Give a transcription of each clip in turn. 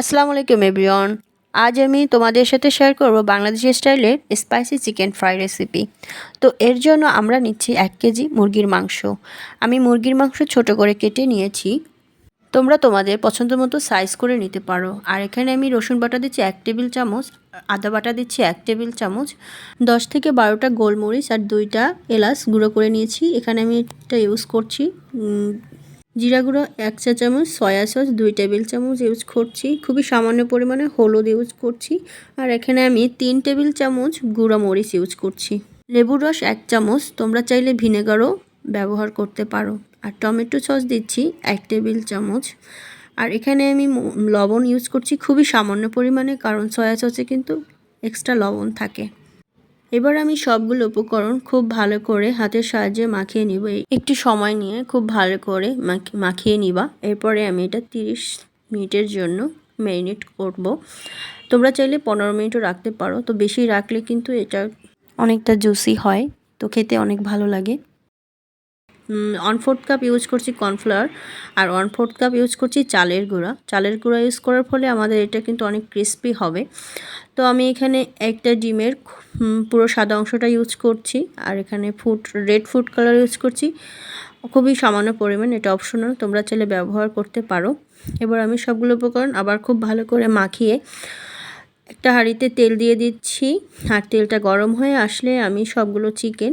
আসসালামু আলাইকুম, এভরিওয়ান। আজ আমি তোমাদের সাথে শেয়ার করব বাংলাদেশি স্টাইলের স্পাইসি চিকেন ফ্রাই রেসিপি তো এর জন্য আমরা নিচ্ছি এক কেজি মুরগির মাংস। আমি মুরগির মাংস ছোট করে কেটে নিয়েছি। তোমরা তোমাদের পছন্দ মতো সাইজ করে নিতে পারো। আর এখানে আমি রসুন বাটা দিচ্ছি এক টেবিল চামচ, আদা বাটা দিচ্ছি এক টেবিল চামচ, দশ থেকে বারোটা গোলমরিচ আর দুইটা এলাচ গুঁড়ো করে নিয়েছি। এখানে আমি এটা ইউজ করছি জিরা গুঁড়ো এক চা চামচ, সয়া সস, দুই টেবিল চামচ ইউজ করছি। খুবই সামান্য পরিমাণে হলুদ ইউজ করছি। আর এখানে আমি তিন টেবিল চামচ গুঁড়া মরিচ ইউজ করছি। লেবুর রস এক চামচ, তোমরা চাইলে ভিনেগারও ব্যবহার করতে পারো। আর টমেটো সস দিচ্ছি এক টেবিল চামচ। আর এখানে আমি লবণ ইউজ করছি খুবই সামান্য পরিমাণে, কারণ সয়া সসে কিন্তু এক্সট্রা লবণ থাকে। এবার আমি সবগুলো উপকরণ খুব ভালো করে হাতের সাহায্যে মাখিয়ে নিব। একটু সময় নিয়ে খুব ভালো করে মাখি- মাখিয়ে নিবা। এরপরে আমি এটা তিরিশ মিনিটের জন্য ম্যারিনেট করব। তোমরা চাইলে পনেরো মিনিটও রাখতে পারো। তো বেশি রাখলে কিন্তু এটা অনেকটা জুসি হয়। তো খেতে অনেক ভালো লাগে। ওয়ান ফোর্থ কাপ ইউজ করছি কর্নফ্লাওয়ার আর ওয়ান ফোর্থ কাপ ইউজ করছি চালের গুঁড়া। চালের গুঁড়া ইউজ করার ফলে আমাদের এটা কিন্তু অনেক ক্রিস্পি হবে। তো আমি এখানে একটা ডিমের পুরো সাদা অংশটা ইউজ করছি আর এখানে food red food colour use করছি। খুবই সামান্য পরিমাণ, এটা অপশনাল তোমরা চাইলে ব্যবহার করতে পারো। এবার আমি সবগুলো উপকরণ আবার খুব ভালো করে মাখিয়ে একটা হাঁড়িতে তেল দিয়ে দিচ্ছি। আর তেলটা গরম হয়ে আসলে আমি সবগুলো চিকেন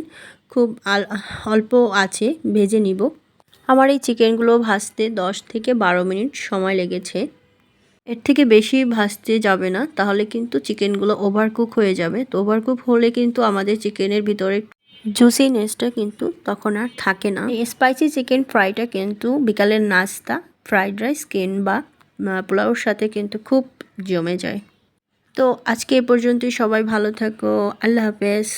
খুব অল্প আছে, ভেজে নিব। আমার এই চিকেনগুলো ভাজতে দশ থেকে বারো মিনিট সময় লেগেছে। এর থেকে বেশি ভাজতে যাবে না, তাহলে কিন্তু চিকেনগুলো ওভারকুক হয়ে যাবে। তো ওভারকুক হলে কিন্তু আমাদের চিকেনের ভিতরে জুসিনেসটা কিন্তু তখন আর থাকে না। স্পাইসি চিকেন ফ্রাইটা কিন্তু বিকালের নাস্তা ফ্রাইড রাইস কিংবা পোলাওর সাথে কিন্তু খুব জমে যায়। তো আজকে এ পর্যন্তই, সবাই ভালো থাকো, আল্লাহ হাফেজ।